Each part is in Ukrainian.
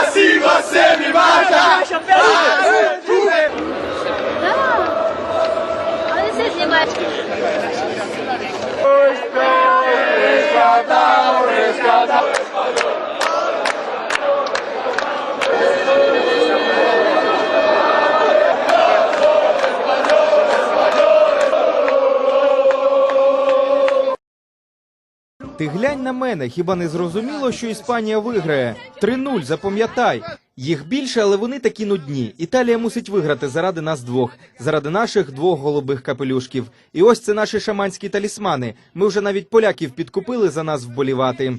Assim! Ти глянь на мене, хіба не зрозуміло, що Іспанія виграє? 3-0, запам'ятай. Їх більше, але вони такі нудні. Італія мусить виграти заради нас двох, заради наших двох голубих капелюшків. І ось це наші шаманські талісмани. Ми вже навіть поляків підкупили за нас вболівати.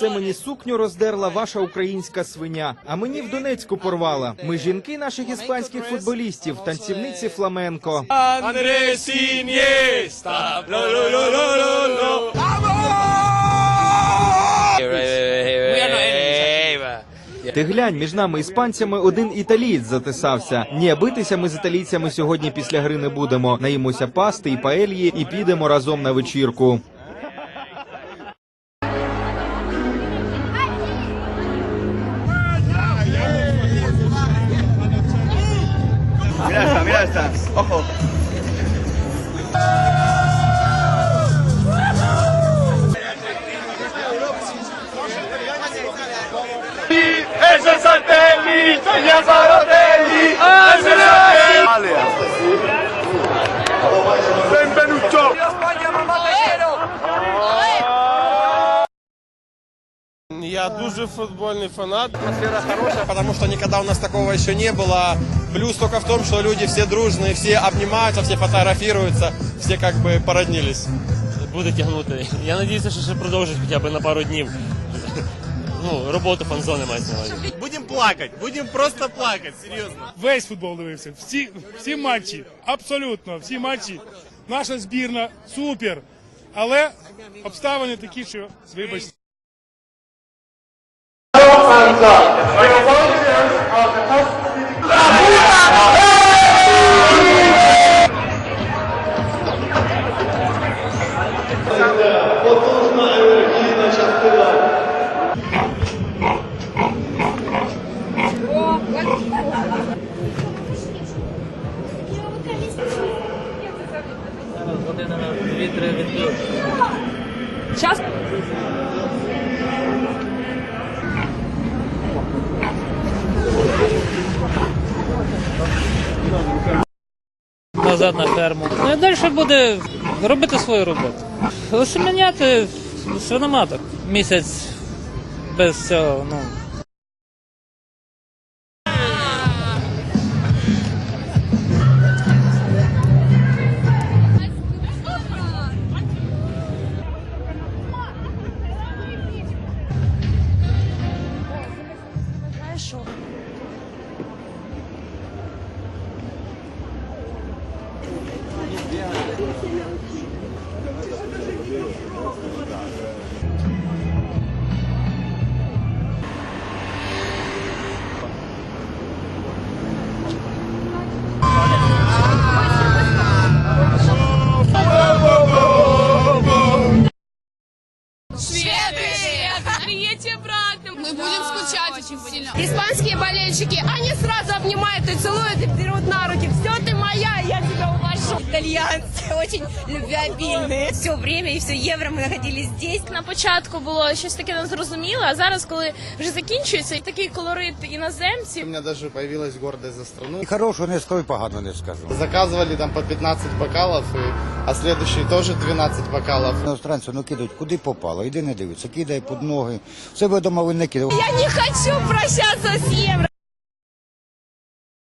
Це мені сукню роздерла ваша українська свиня, а мені в Донецьку порвала. Ми жінки наших іспанських футболістів, танцівниці фламенко. Lo. Ти глянь, між нами іспанцями один італієць затисався. Ні, битися ми з італійцями сьогодні після гри не будемо. Наїмося пасти і паельї і підемо разом на вечірку. Santelli, Toglia Barotelli, ese Santelli. Benvenuto. Я дуже футбольный фанат. Атмосфера хорошая, потому что никогда у нас такого еще не было. Плюс только в том, что люди все дружные, все обнимаются, все фотографируются, все как бы породнились. буде тягнути. Я надіюся, що ще продовжить хоча б на пару днів. Ну, роботу фан-зони мається на увазі. Будем Будемо просто плакати, серйозно. Весь футбол дивився. Всі, всі матчі, абсолютно всі матчі. Наша збірна супер. Але обставини такі, що вибачте. Назад на ферму. Ну і далі буде робити свою роботу. Осеменяти свиноматок місяць без цього. Ну. Испанские болельщики, они сразу обнимают и целуют, и берут на итальянцы, очень любвеобильные. Все время и все евро мы находились здесь. На початку було щось таке незрозуміле, а зараз, коли вже закінчується, такий колорит іноземців. У меня даже появилась гордость за страну. Хорошого не скажу, погано не скажу. Заказывали там по 15 бокалов, и, а следующий тоже 12 бокалов. Іностранці ну кидають куди попало, іди не дивиться, кидає під ноги. Все видомо він не кидав. Я не хочу прощаться с евро.